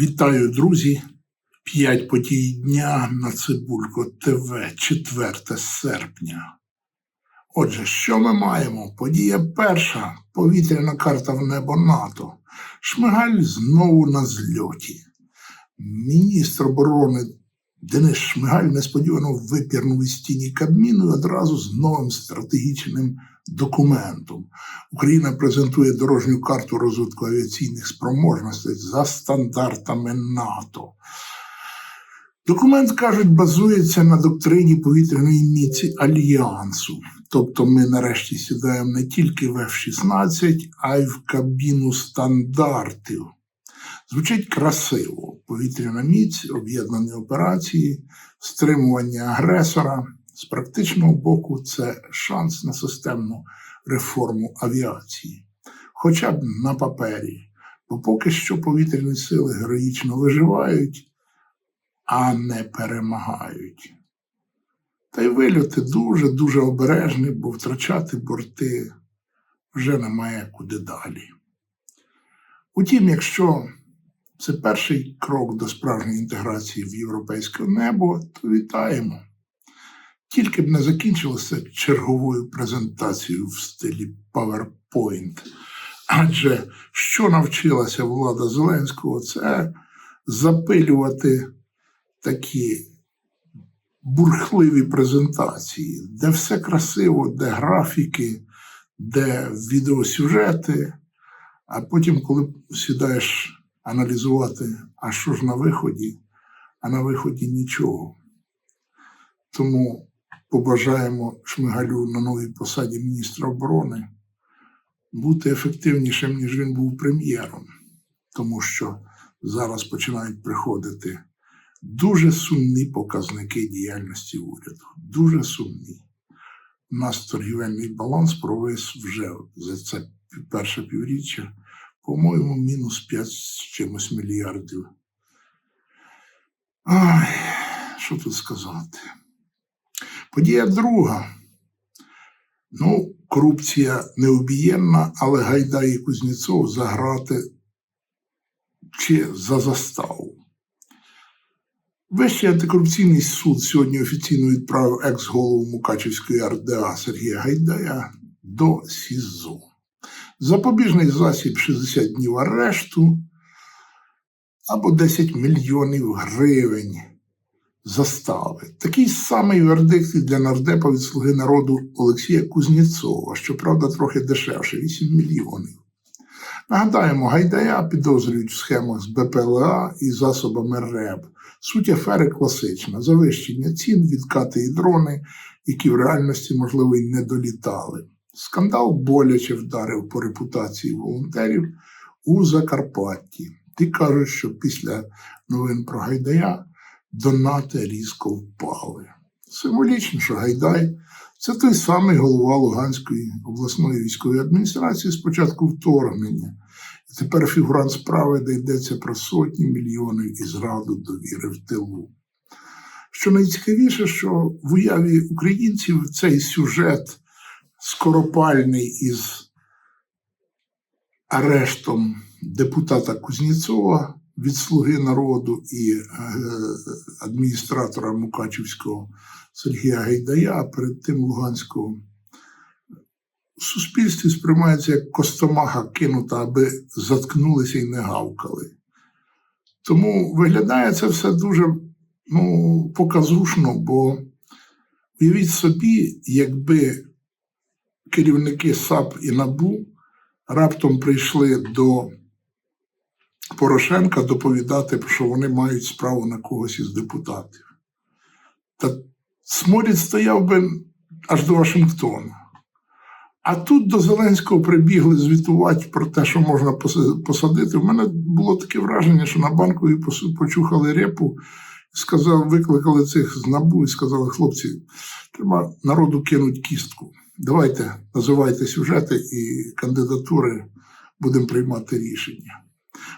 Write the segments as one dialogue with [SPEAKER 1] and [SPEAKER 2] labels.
[SPEAKER 1] Вітаю, друзі! П'ять подій дня на Цибулько ТВ, 4 серпня. Отже, що ми маємо? Подія перша повітряна карта в небо НАТО. Шмигаль знову на зльоті. Міністр оборони Денис Шмигаль несподівано випірнув із тіні Кабміну і одразу з новим стратегічним документом. Україна презентує дорожню карту розвитку авіаційних спроможностей за стандартами НАТО. Документ, кажуть, базується на доктрині повітряної міці Альянсу. Тобто ми нарешті сідаємо не тільки в F-16, а й в кабіну стандартів. Звучить красиво: повітряна міць, об'єднані операції, стримування агресора. З практичного боку, це шанс на системну реформу авіації, хоча б на папері, бо поки що повітряні сили героїчно виживають, а не перемагають. Та й вильоти дуже-дуже обережні, бо втрачати борти вже немає куди далі. Утім, якщо це перший крок до справжньої інтеграції в європейське небо, то вітаємо. Тільки б не закінчилося черговою презентацією в стилі PowerPoint. Адже що навчилася влада Зеленського, це запилювати такі бурхливі презентації, де все красиво, де графіки, де відеосюжети, а потім, коли сідаєш аналізувати, а що ж на виході, а на виході нічого. Тому побажаємо Шмигалю на новій посаді міністра оборони бути ефективнішим, ніж він був прем'єром, тому що зараз починають приходити дуже сумні показники діяльності уряду. Дуже сумні. У нас торгівельний баланс провис вже за це перше півріччя, по-моєму, мінус 5 з чимось мільярдів. Ай, що тут сказати? Подія друга. Ну, корупція необієнна, але Гайдай і Кузнєцов заграти чи за заставу. Вищий антикорупційний суд сьогодні офіційно відправив екс-голову Мукачівської РДА Сергія Гайдая до СІЗО. Запобіжний засіб 60 днів арешту або 10 мільйонів гривень застави. Такий самий вердикт для нардепа від слуги народу Олексія Кузнєцова, щоправда, трохи дешевше 8 мільйонів. Нагадаємо, Гайдая підозрюють в схемах з БПЛА і засобами РЕБ. Суть афери класична: завищення цін, відкати і дрони, які в реальності, можливо, й не долітали. Скандал боляче вдарив по репутації волонтерів у Закарпатті. Ті кажуть, що після новин про Гайдая донати різко впали. Символічно, що Гайдай це той самий голова Луганської обласної військової адміністрації з початку вторгнення. І тепер фігурант справи, де йдеться про сотні мільйонів і зраду довіри в тилу. Що найцікавіше, що в уяві українців цей сюжет скоропальний із арештом депутата Кузнєцова від Слуги народу і е, адміністратора Мукачівського Сергія Гайдая, а перед тим Луганського. В суспільстві сприймається як костомаха кинута, аби заткнулися і не гавкали. Тому виглядає це все дуже ну, показушно, бо уявіть собі, якби керівники САП і НАБУ раптом прийшли до Порошенка доповідати, що вони мають справу на когось із депутатів. Та сморід стояв би аж до Вашингтона. А тут до Зеленського прибігли звітувати про те, що можна посадити. У мене було таке враження, що на банкові почухали репу, сказав, викликали цих з набу і сказали, хлопці, треба народу кинути кістку. Давайте називайте сюжети і кандидатури, будемо приймати рішення.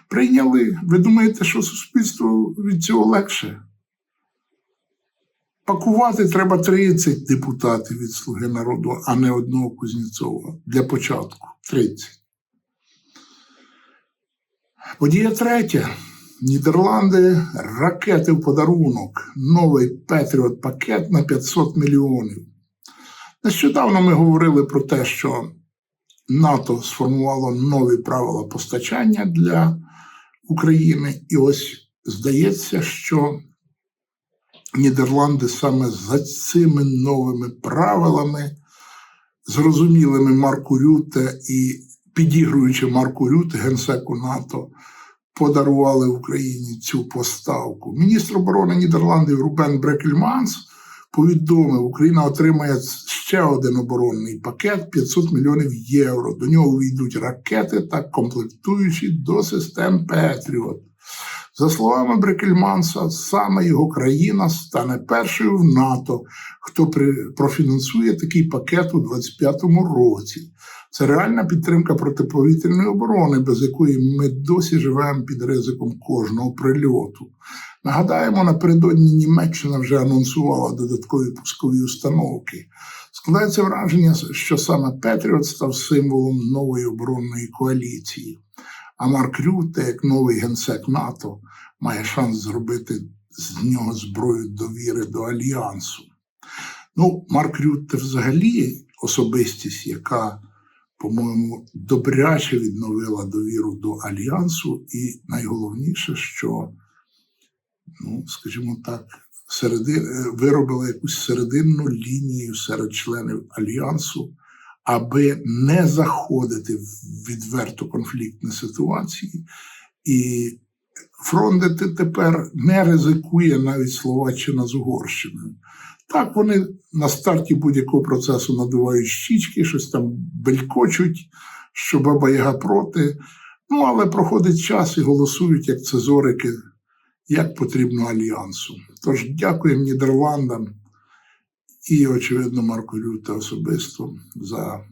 [SPEAKER 1] Прийняли. Ви думаєте, що суспільству від цього легше? Пакувати треба 30 депутатів від Слуги народу, а не одного Кузнєцова. Для початку 30. Подія третя. Нідерланди ракети в подарунок. Новий Петріот пакет на 500 мільйонів. Нещодавно ми говорили про те, що НАТО сформувало нові правила постачання для України. І ось здається, що Нідерланди саме за цими новими правилами, зрозумілими Марку Рюте і підігруючи Марку Рюте, генсеку НАТО, подарували Україні цю поставку. Міністр оборони Нідерландів Рубен Брекельманс повідомив, Україна отримає ще один оборонний пакет 500 мільйонів євро. До нього війдуть ракети та комплектуючі до систем Петріот. За словами Брекельманса, саме його країна стане першою в НАТО, хто профінансує такий пакет у 2025 році. Це реальна підтримка протиповітряної оборони, без якої ми досі живемо під ризиком кожного прильоту. Нагадаємо, напередодні Німеччина вже анонсувала додаткові пускові установки. Складається враження, що саме Петріот став символом нової оборонної коаліції. А Марк Рюте, як новий генсек НАТО, має шанс зробити з нього зброю довіри до альянсу. Ну, Марк Рюте взагалі особистість, яка, по-моєму, добряче відновила довіру до альянсу, і найголовніше, що, ну, скажімо так, середи, виробила якусь серединну лінію серед членів альянсу аби не заходити в відверто конфліктні ситуації. І фронт тепер не ризикує навіть Словаччина з Угорщиною. Так, вони на старті будь-якого процесу надувають щічки, щось там белькочуть, що баба Яга проти. Ну, але проходить час і голосують як цезорики, як потрібно альянсу. Тож дякуємо Нідерландам і, очевидно, Марку Рюта особисто за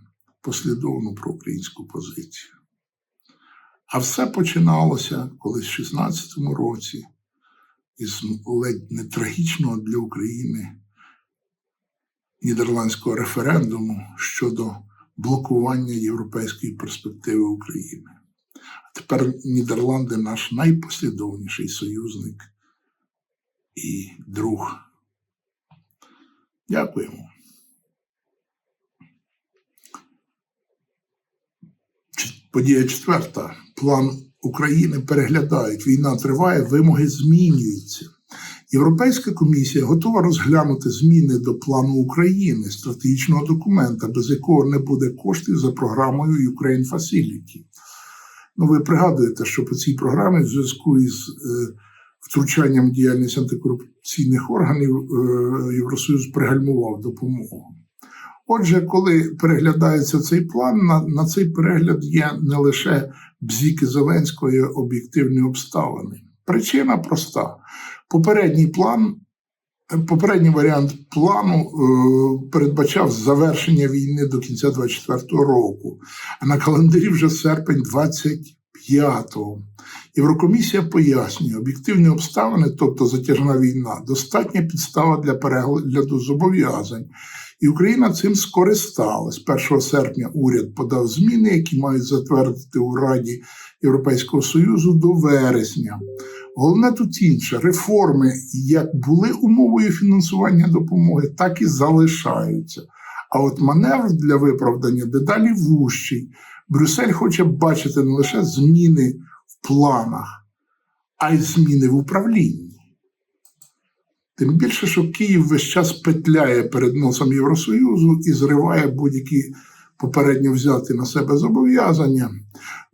[SPEAKER 1] послідовну проукраїнську позицію. А все починалося колись в 16-му році із ледь не трагічного для України нідерландського референдуму щодо блокування європейської перспективи України. А тепер Нідерланди наш найпослідовніший союзник і друг. Дякуємо. Подія четверта. План України переглядають. Війна триває, вимоги змінюються. Європейська комісія готова розглянути зміни до плану України, стратегічного документа, без якого не буде коштів за програмою Ukraine Facility. Ну, ви пригадуєте, що по цій програмі в зв'язку із е, втручанням діяльності антикорупційних органів е, Євросоюз пригальмував допомогу. Отже, коли переглядається цей план, на, на цей перегляд є не лише бзіки Зеленського і об'єктивні обставини. Причина проста: попередній план. Попередній варіант плану е, передбачав завершення війни до кінця 24-го року, а на календарі вже серпень 25-го. Єврокомісія пояснює, об'єктивні обставини, тобто затяжна війна, достатня підстава для перегляду зобов'язань. І Україна цим скористалась. 1 серпня уряд подав зміни, які мають затвердити у Раді Європейського Союзу до вересня. Головне тут інше, реформи як були умовою фінансування допомоги, так і залишаються. А от маневр для виправдання дедалі вущий. Брюссель хоче бачити не лише зміни в планах, а й зміни в управлінні. Тим більше, що Київ весь час петляє перед носом Євросоюзу і зриває будь-які попередньо взяти на себе зобов'язання.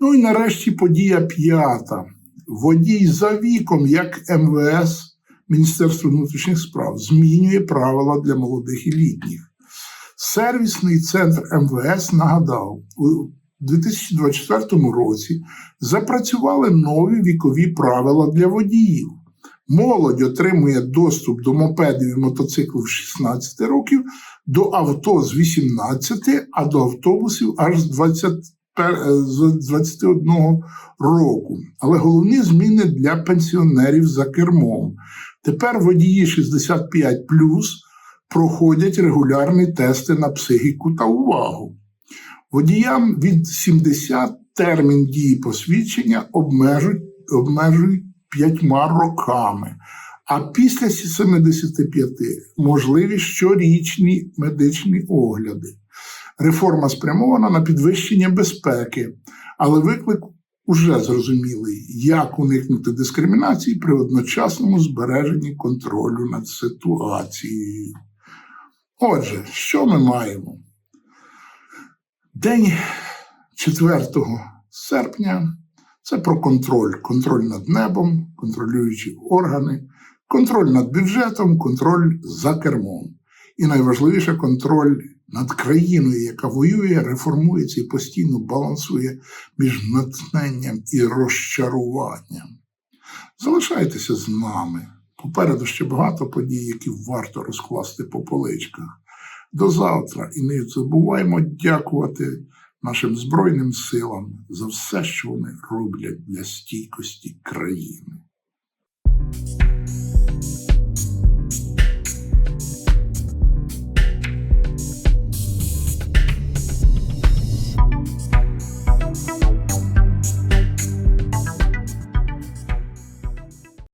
[SPEAKER 1] Ну і нарешті подія п'ята. Водій за віком, як МВС, Міністерство внутрішніх справ, змінює правила для молодих і літніх. Сервісний центр МВС нагадав, у 2024 році запрацювали нові вікові правила для водіїв. Молодь отримує доступ до мопедів і мотоциклів з 16 років, до авто з 18, а до автобусів аж з 20, з 21 року. Але головні зміни для пенсіонерів за кермом. Тепер водії 65 проходять регулярні тести на психіку та увагу. Водіям від 70 термін дії посвідчення обмежують, обмежують п'ятьма роками, а після 75 можливі щорічні медичні огляди. Реформа спрямована на підвищення безпеки, але виклик уже зрозумілий, як уникнути дискримінації при одночасному збереженні контролю над ситуацією. Отже, що ми маємо? День 4 серпня це про контроль. Контроль над небом, контролюючі органи, контроль над бюджетом, контроль за кермом. І найважливіше контроль над країною, яка воює, реформується і постійно балансує між натхненням і розчаруванням. Залишайтеся з нами. Попереду ще багато подій, які варто розкласти по поличках. До завтра і не забуваємо дякувати нашим Збройним силам за все, що вони роблять для стійкості країни.